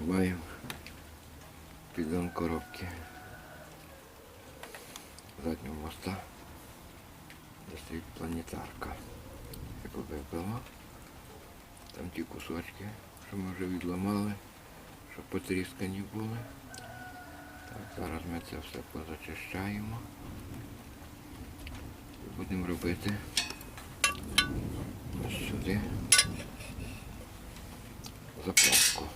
Маємо піддон коробки заднього моста, де стоїть планетарка. Як випила. Там ті кусочки, що ми вже відламали, щоб потріскані були. Так, зараз ми це все позачищаємо. І будемо робити ось сюди заправку.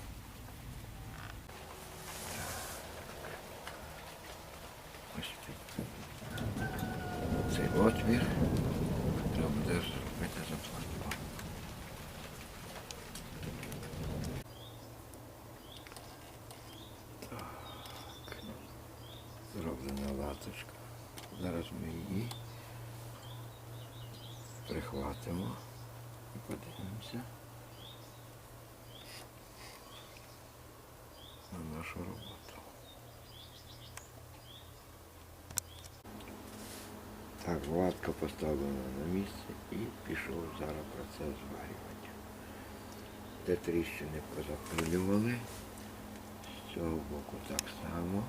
Ось. Цей отвір. Треба буде зробити заплатку. Так. Зроблена латочка. Зараз ми її прихватимо і подивимося на нашу роботу. Так, ватка поставлена на місце і пішов зараз процес зварювання. Де тріщини позапилювали, з цього боку так само.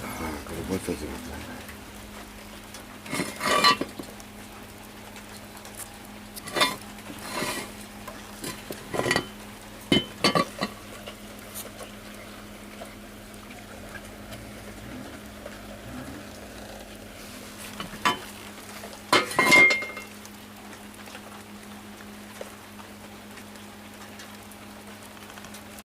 Так, робота зроблена.